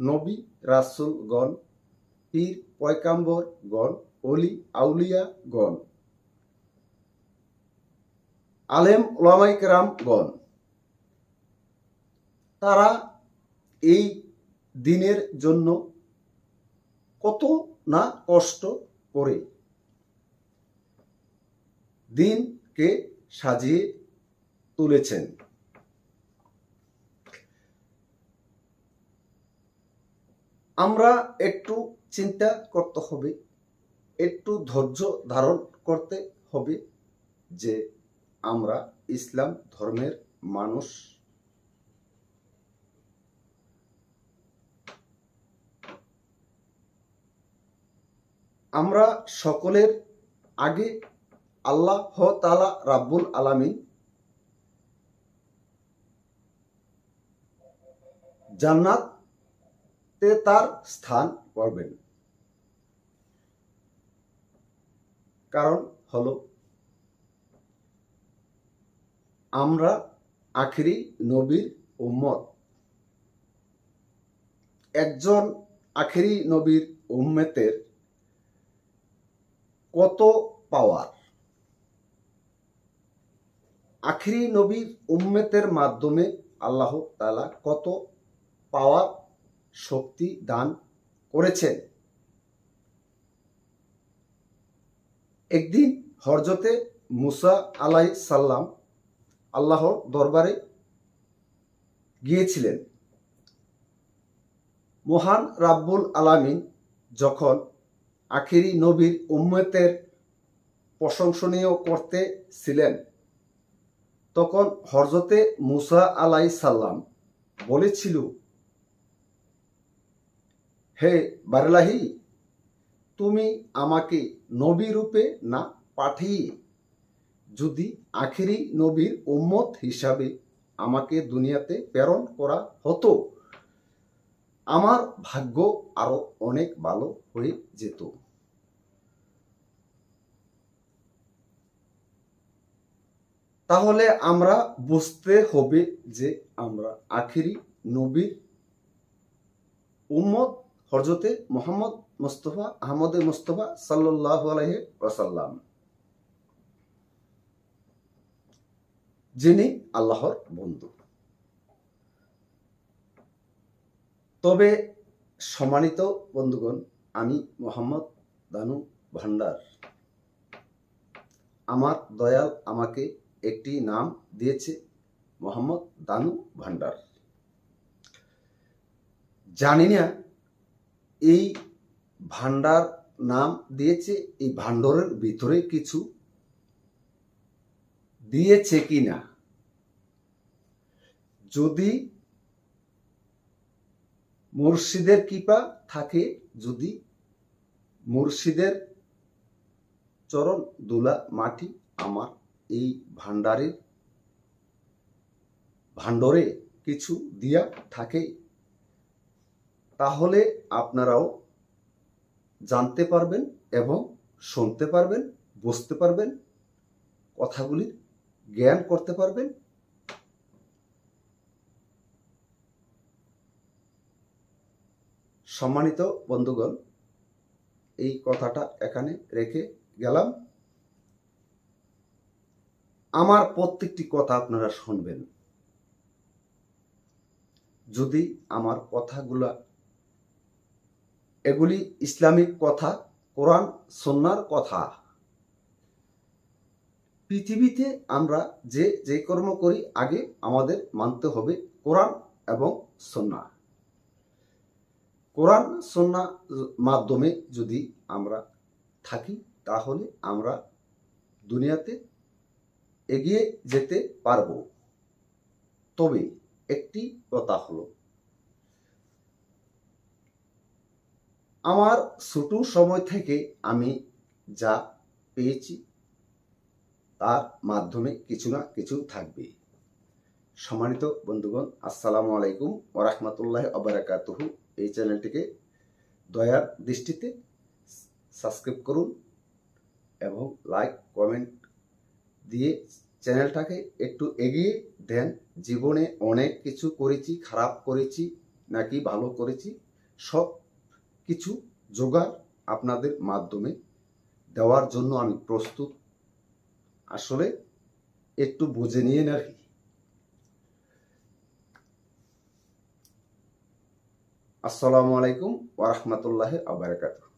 নবী রাসুলগণ পীর পয়কাম্বরগণ অলি আউলিয়াগণ আলেম ওলামাইকেরামগণ তারা এই দিনের জন্য কত না কষ্ট করে দিনকে সাজিয়ে তুলেছেন। আমরা একটু চিন্তা করতে হবে, একটু ধৈর্য ধারণ করতে হবে যে আমরা ইসলাম ধর্মের মানুষ। আমরা সকলের আগে আল্লাহ তালা রাব্বুল আলামিন জান্নাতে তার স্থান করবেন কারণ হলো, আমরা আখিরি নবীর উম্মত। একজন আখিরি নবীর উম্মেতের কত পাওয়ার? আখিরি নবীর উম্মেতের মাধ্যমে আল্লাহ তালা কত পাওয়ার শক্তি দান করেছেন। একদিন হরজতে মুসা আলাই সাল্লাম আল্লাহর দরবারে গিয়েছিলেন। মহান রাব্বুল আলামিন যখন আখিরি নবীর উম্মতের প্রশংসনীয় করতে ছিলেন, তখন হরজতে মুসা আলাই সাল্লাম বলেছিল হে বারলাহি, তুমি আমাকে নবী রূপে না পাঠিয়ে, যদি আখেরি নবীর উম্মত হিসাবে আমাকে দুনিয়াতে প্রেরণ করা হতো, আমার ভাগ্য আরও অনেক ভালো হয়ে যেত। তাহলে আমরা বুঝতে হবে যে আমরা আখেরি নবীর উম্মত হরজতে মোহাম্মদ মুস্তফা, আহমদ মুস্তফা সাল্লাহ আলহ ওসাল্লাম যিনি আল্লাহর বন্ধু। তবে সম্মানিত বন্ধুগণ, আমি মোহাম্মদ দানু ভান্ডার। আমার দয়াল আমাকে একটি নাম দিয়েছে, মোহাম্মদ দানু ভান্ডার। জানি না এই ভান্ডার নাম দিয়েছে, এই ভান্ডারের ভিতরে কিছু দিয়েছে কি না যদি মুর্শিদের কৃপা থাকে, যদি মুর্শিদের চরণ দুলা মাটি আমার এই ভান্ডারের ভান্ডরে কিছু দিয়া থাকে তাহলে আপনারাও জানতে পারবেন এবং শুনতে পারবেন, বুঝতে পারবেন, কথাগুলির জ্ঞান করতে পারবেন। সম্মানিত বন্ধুগণ, এই কথাটা এখানে রেখে গেলাম। আমার প্রত্যেকটি কথা আপনারা শুনবেন। যদি আমার কথাগুলা এগুলি ইসলামিক কথা, কোরআন সন্ন্যার কথা। পৃথিবীতে আমরা যে যে কর্ম করি, আগে আমাদের মানতে হবে কোরআন এবং সন্না। কোরআন, সন্না মাধ্যমে যদি আমরা থাকি, তাহলে আমরা দুনিয়াতে এগিয়ে যেতে পারব। তবে একটি কথা হলো আমার ছোট সময় থেকে আমি যা পেয়েছি, তার মাধ্যমে কিছু না কিছু থাকবে। সম্মানিত বন্ধুগণ, আসসালামু আলাইকুম ওরহমতুল্লাহ আবরাকাতুহু এই চ্যানেলটিকে দয়ার দৃষ্টিতে সাবস্ক্রাইব করুন এবং লাইক, কমেন্ট দিয়ে চ্যানেলটাকে একটু এগিয়ে দেন। জীবনে অনেক কিছু করেছি, খারাপ করেছি, নাকি ভালো করেছি, সব কিছু জোগাড় আপনাদের মাধ্যমে দেওয়ার জন্য আমি প্রস্তুত। আসলে একটু বুঝে নিয়ে আর কি। আসসালামু আলাইকুম ওরহমতুল্লাহ আবরাকাতুহ